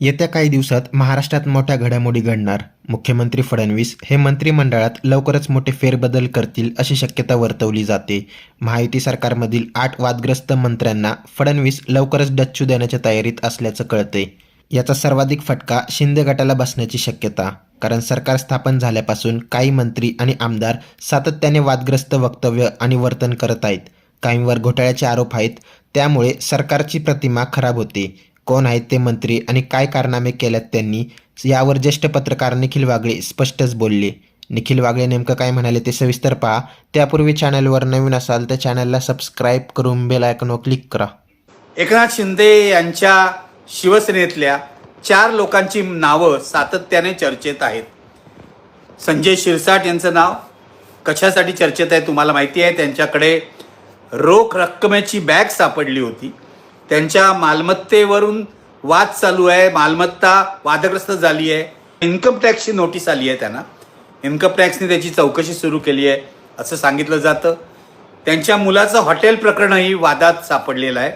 येत्या काही दिवसात महाराष्ट्रात मोठ्या घडामोडी घडणार. मुख्यमंत्री फडणवीस हे मंत्रिमंडळात लवकरच मोठे फेरबदल करतील अशी शक्यता वर्तवली जाते. महायुती सरकारमधील आठ वादग्रस्त मंत्र्यांना फडणवीस लवकरच डच्चू देण्याच्या तयारीत असल्याचं कळते याचा सर्वाधिक फटका शिंदे गटाला बसण्याची शक्यता. कारण सरकार स्थापन झाल्यापासून काही मंत्री आणि आमदार सातत्याने वादग्रस्त वक्तव्य आणि वर्तन करत आहेत. काहींवर घोटाळ्याचे आरोप आहेत. त्यामुळे सरकारची प्रतिमा खराब होते. कोण आहेत ते मंत्री आणि काय कारनामे केल्यात त्यांनी यावर ज्येष्ठ पत्रकार निखिल वागळे स्पष्टच बोलले. निखिल वागळे नेमकं काय म्हणाले ते सविस्तर पहा. त्यापूर्वी चॅनलवर नवीन असाल तर चॅनलला सबस्क्राईब करून बेल आयकॉनवर क्लिक करा. एकनाथ शिंदे यांच्या शिवसेनेतल्या चार लोकांची नावं सातत्याने चर्चेत आहेत. संजय शिरसाट यांचं नाव कशासाठी चर्चेत आहे तुम्हाला माहिती आहे? त्यांच्याकडे रोख रक्कमेची बॅग सापडली होती. त्यांच्या मालमत्तेवरून वाद चालू आहे मालमत्ता वादग्रस्त झाली आहे. इन्कम टॅक्सची नोटीस आली आहे त्यांना. इन्कम टॅक्सने त्याची चौकशी सुरू केली आहे असं सांगितलं जातं. त्यांच्या मुलाचं हॉटेल प्रकरणही वादात सापडलेलं आहे.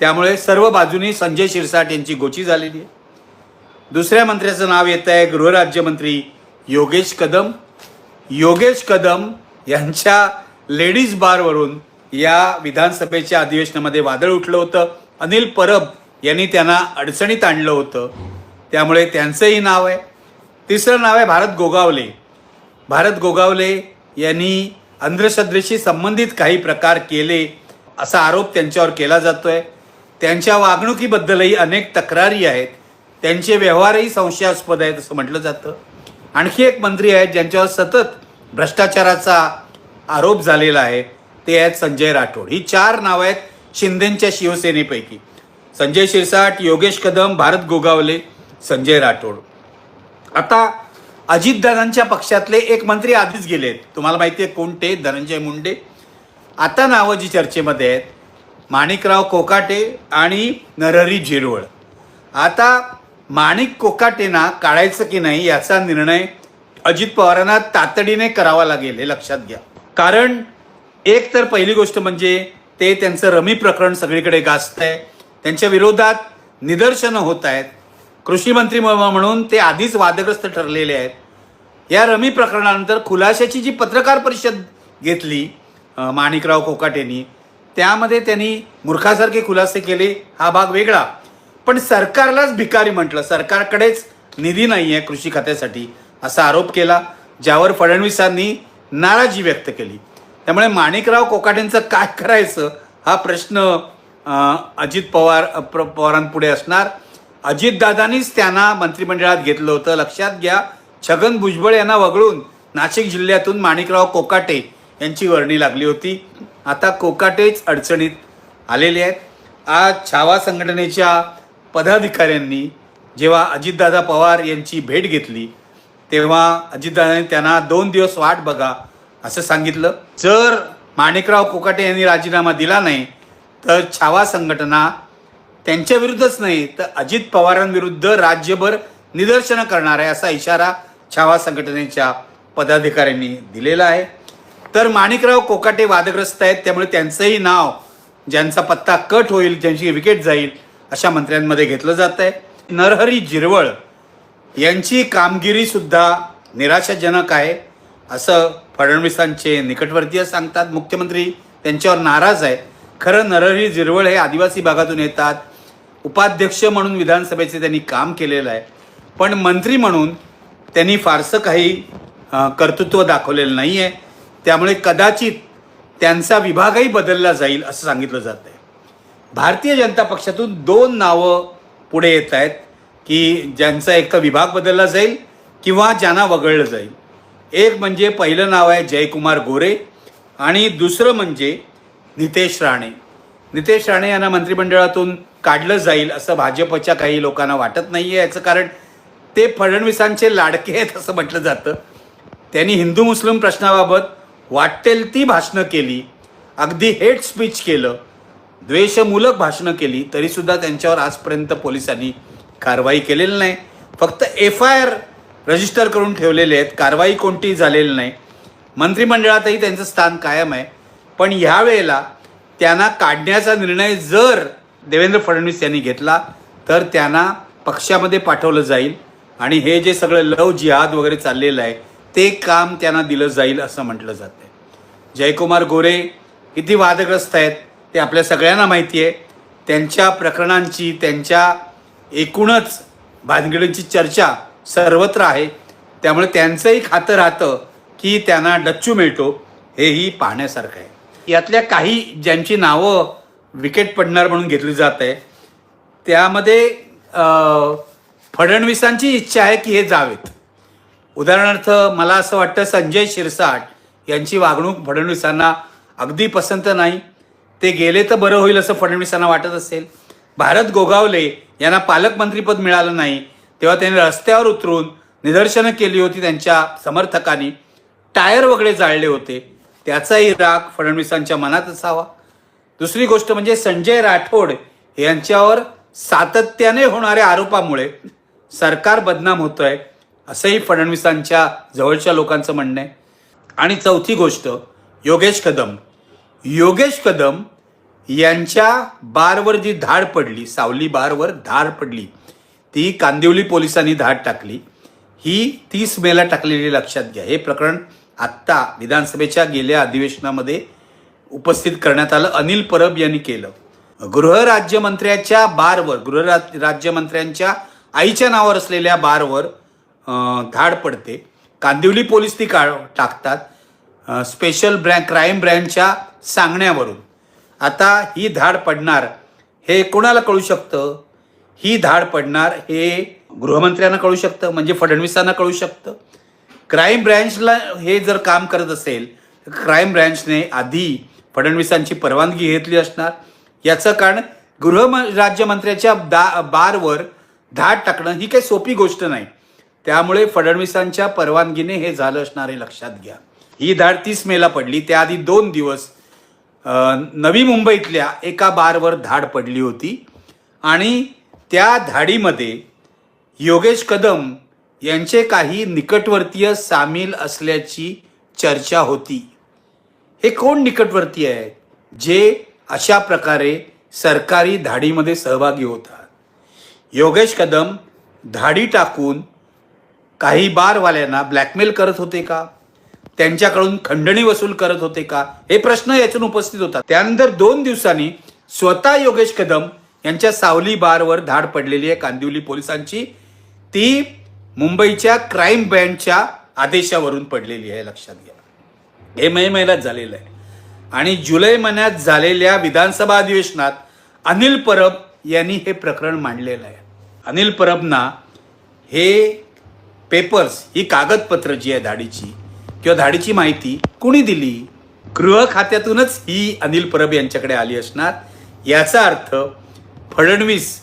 त्यामुळे सर्व बाजूनी संजय शिरसाट यांची गोची झालेली आहे. दुसऱ्या मंत्र्याचं नाव येत आहे गृहराज्यमंत्री योगेश कदम. योगेश कदम यांच्या लेडीज बारवरून या विधानसभेच्या अधिवेशनामध्ये वादळ उठलं होतं. अनिल परब यांनी त्यांना अडचणीत आणलं होतं. त्यामुळे त्यांचंही नाव आहे. तिसरं नाव आहे भारत गोगावले. भारत गोगावले यांनी अंधश्रद्धेशी संबंधित काही प्रकार केले असा आरोप त्यांच्यावर केला जातो आहे त्यांच्या वागणुकीबद्दलही अनेक तक्रारी आहेत. त्यांचे व्यवहारही संशयास्पद आहेत असं म्हटलं जातं. आणखी एक मंत्री आहेत ज्यांच्यावर सतत भ्रष्टाचाराचा आरोप झालेला आहे. ते आहेत संजय राठोड. ही चार नावं आहेत. शिंदेच्या शिवसेनेपैकी. संजय शिरसाट योगेश कदम भारत गोगावले संजय राठोड. आता अजितदादांच्या पक्षातले एक मंत्री आधीच गेलेत तुम्हाला माहिती आहे कोणते? धनंजय मुंडे. आता नावं जी चर्चेमध्ये आहेत माणिकराव कोकाटे आणि नरहरी झिरवळ. आता माणिक कोकाटेना काढायचं की नाही याचा निर्णय अजित पवारांना तातडीने करावा लागेल हे लक्षात घ्या. कारण एक तर पहिली गोष्ट म्हणजे ते त्यांचं रमी प्रकरण सगळीकडे गाजत आहे त्यांच्या विरोधात निदर्शनं होत आहेत. कृषी मंत्री म- म्हणून ते आधीच वादग्रस्त ठरलेले आहेत. या रमी प्रकरणानंतर खुलाशाची जी पत्रकार परिषद घेतली माणिकराव माणिकराव यांनी त्यामध्ये त्यांनी मूर्खासारखे खुलासे केले हा भाग वेगळा. पण सरकारलाच भिकारी म्हटलं सरकारकडेच निधी नाही आहे कृषी खात्यासाठी असा आरोप केला ज्यावर फडणवीसांनी नाराजी व्यक्त केली. त्यामुळे माणिकराव कोकाटेंचं काय करायचं हा प्रश्न अजित पवार प्र- पवारांपुढे असणार. अजितदादांनीच त्यांना मंत्रिमंडळात घेतलं होतं. लक्षात घ्या छगन भुजबळ यांना वगळून नाशिक जिल्ह्यातून माणिकराव कोकाटे यांची वर्णी लागली होती. आता कोकाटेच अडचणीत आलेले आहेत. आज छावा संघटनेच्या पदाधिकाऱ्यांनी जेव्हा अजितदादा पवार यांची भेट घेतली तेव्हा अजितदादाने त्यांना दोन दिवस वाट बघा असं सांगितलं. जर माणिकराव कोकाटे यांनी राजीनामा दिला नाही तर छावा संघटना त्यांच्या विरुद्धच नाही तर अजित पवारांविरुद्ध राज्यभर निदर्शनं करणार आहे असा इशारा छावा संघटनेच्या पदाधिकाऱ्यांनी दिलेला आहे. तर माणिकराव कोकाटे वादग्रस्त आहेत त्यामुळे त्यांचंही नाव ज्यांचा पत्ता कट होईल ज्यांची विकेट जाईल अशा मंत्र्यांमध्ये घेतलं जात आहे. नरहरी जिरवळ यांची कामगिरीसुद्धा निराशाजनक आहे असं फडणवीसांचे निकटवर्तीय सांगतात मुख्यमंत्री त्यांच्यावर नाराज आहे. खरं नरहरी जिरवळ हे आदिवासी भागातून येतात. उपाध्यक्ष म्हणून विधानसभेचे त्यांनी काम केलेलं आहे. पण मंत्री म्हणून त्यांनी फारसं काही कर्तृत्व दाखवलेलं नाही आहे त्यामुळे कदाचित त्यांचा विभागही बदलला जाईल असं सांगितलं जात आहे. भारतीय जनता पक्षातून दोन नावं पुढे येत आहेत की ज्यांचा एक तर विभाग बदलला जाईल किंवा ज्यांना वगळलं जाईल. एक म्हणजे पहिलं नाव आहे जयकुमार गोरे आणि दुसरं म्हणजे नितेश राणे. नितेश राणे यांना मंत्रिमंडळातून काढलं जाईल असं भाजपच्या काही लोकांना वाटत नाही आहे याचं कारण ते फडणवीसांचे लाडके आहेत असं म्हटलं जातं. त्यांनी हिंदू मुस्लिम प्रश्नाबाबत वाटेल ती भाषणं केली अगदी हेट स्पीच केलं द्वेषमूलक भाषणं केली तरीसुद्धा त्यांच्यावर आजपर्यंत पोलिसांनी कारवाई केलेली नाही. फक्त एफ आय आर रजिस्टर करून ठेवलेले आहेत. कारवाई कोणतीही झालेली नाही. मंत्रिमंडळातही त्यांचं स्थान कायम आहे. पण ह्यावेळेला त्यांना काढण्याचा निर्णय जर देवेंद्र फडणवीस यांनी घेतला तर त्यांना पक्षामध्ये पाठवलं जाईल. आणि हे जे सगळं लव जिहाद वगैरे चाललेलं आहे ते काम त्यांना दिलं जाईल असं म्हटलं जातं जयकुमार गोरे किती वादग्रस्त आहेत ते आपल्या सगळ्यांना माहिती आहे. त्यांच्या प्रकरणांची त्यांच्या एकूणच भानगडींची चर्चा सर्वत्र आहे. त्यामुळे त्यांचंही खातं राहतं की त्यांना डच्चू मिळतो हेही पाहण्यासारखं आहे. यातल्या काही ज्यांची नावं विकेट पडणार म्हणून घेतली जात आहे त्यामध्ये फडणवीसांची इच्छा आहे की हे जावेत. उदाहरणार्थ मला असं वाटतं संजय शिरसाट यांची वागणूक फडणवीसांना अगदी पसंत नाही. ते गेले तर बरं होईल असं फडणवीसांना वाटत असेल. भारत गोगावले यांना पालकमंत्रीपद मिळालं नाही. तेव्हा त्यांनी रस्त्यावर उतरून निदर्शनं केली होती त्यांच्या समर्थकांनी. टायर वगैरे जाळले होते. त्याचाही राग फडणवीसांच्या मनात असावा. दुसरी गोष्ट म्हणजे संजय राठोड यांच्यावर सातत्याने होणाऱ्या आरोपामुळे सरकार बदनाम होतं आहे असंही फडणवीसांच्या जवळच्या लोकांचं म्हणणं आहे. आणि चौथी गोष्ट योगेश कदम. योगेश कदम यांच्या बारवर जी धाड पडली सावली बारवर धाड पडली ती कांदिवली पोलिसांनी धाड टाकली. ही तीस मेला टाकलेली लक्षात घ्या. हे प्रकरण आत्ता विधानसभेच्या गेल्या अधिवेशनामध्ये उपस्थित करण्यात आलं. अनिल परब यांनी केलं. गृहराज्यमंत्र्याच्या बारवर गृहराज राज्यमंत्र्यांच्या आईच्या नावावर असलेल्या बारवर धाड पडते. कांदिवली पोलीस ती का टाकतात स्पेशल ब्रँच क्राईम ब्रँचच्या सांगण्यावरून. आता ही धाड पडणार हे कोणाला कळू शकतं? ही धाड पडणार हे गृहमंत्र्यांना कळू शकतं म्हणजे फडणवीसांना कळू शकतं. क्राईम ब्रँचला हे जर काम करत असेल तर क्राईम ब्रँचने आधी फडणवीसांची परवानगी घेतली असणार. याचं कारण गृह राज्यमंत्र्याच्या दा बारवर धाड टाकणं ही काही सोपी गोष्ट नाही. त्यामुळे फडणवीसांच्या परवानगीने हे झालं असणार हे लक्षात घ्या. ही धाड तीस मेला पडली त्याआधी दोन दिवस नवी मुंबईतल्या एका बारवर धाड पडली होती. आणि त्या धाडीमध्ये योगेश कदम यांचे काही निकटवर्तीय सामील असल्याची चर्चा होती. हे कोण निकटवर्तीय आहेत? जे अशा प्रकारे सरकारी धाडीमध्ये सहभागी होतात. योगेश कदम धाडी टाकून काही बारवाल्यांना ब्लॅकमेल करत होते का? त्यांच्याकडून खंडणी वसूल करत होते का? हे प्रश्न यातून उपस्थित होतात. त्यानंतर दोन दिवसांनी स्वतः योगेश कदम यांच्या सावली बारवर धाड पडलेली आहे कांदिवली पोलिसांची. ती मुंबईच्या क्राईम बँडच्या आदेशावरून पडलेली आहे लक्षात घ्या. हे मे महिन्यात झालेलं आहे. आणि जुलै महिन्यात झालेल्या विधानसभा अधिवेशनात अनिल परब यांनी हे प्रकरण मांडलेलं आहे. अनिल परबना हे पेपर्स ही कागदपत्र जी आहे धाडीची किंवा धाडीची माहिती कुणी दिली? गृह खात्यातूनच ही अनिल परब यांच्याकडे आली असणार. याचा अर्थ फडणवीस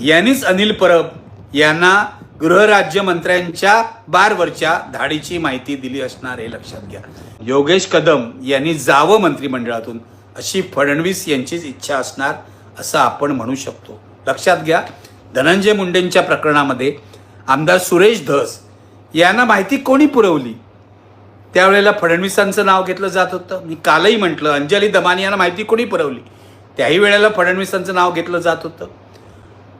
यांनीच अनिल परब यांना गृहराज्यमंत्र्यांच्या बारवरच्या धाडीची माहिती दिली असणार हे लक्षात घ्या. योगेश कदम यांनी जावं मंत्रिमंडळातून अशी फडणवीस यांचीच इच्छा असणार असं आपण म्हणू शकतो. लक्षात घ्या धनंजय मुंडेंच्या प्रकरणामध्ये आमदार सुरेश धस यांना माहिती कोणी पुरवली? त्यावेळेला फडणवीसांचं नाव घेतलं जात होतं. मी कालही म्हटलं अंजली दमानी यांना माहिती कोणी पुरवली? त्याही वेळेला फडणवीसांचं नाव घेतलं जात होतं.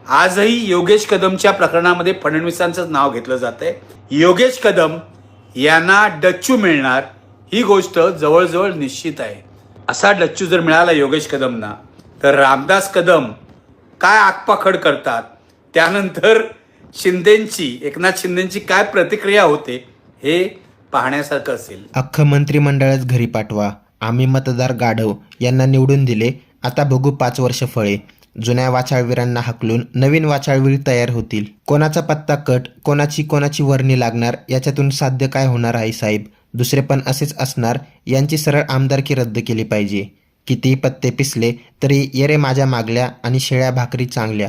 आजही योगेश कदमच्या प्रकरणामध्ये फडणवीसांचं नाव घेतलं जात आहे योगेश कदम यांना डच्चू मिळणार ही गोष्ट जवळजवळ निश्चित आहे. असा डच्चू जर मिळाला योगेश कदमना तर रामदास कदम काय आगपाखड करतात? त्यानंतर शिंदेंची एकनाथ शिंदेंची काय प्रतिक्रिया होते हे पाहण्यासारखं असेल. अख्खं मंत्रिमंडळच घरी पाठवा. आम्ही मतदार गाढव यांना निवडून दिले आता बघू पाच वर्ष फळे. जुन्या वाचाळवीरांना हकलून नवीन वाचाळवीर तयार होतील. कोणाचा पत्ता कट कोणाची कोणाची वर्णी लागणार याच्यातून साध्य काय होणार आहे साहेब? दुसरे पण असेच असणार यांची सरळ आमदारकी रद्द केली पाहिजे. कितीही पत्ते पिसले तरी येरे माझ्या मागल्या आणि शेळ्या भाकरी चांगल्या.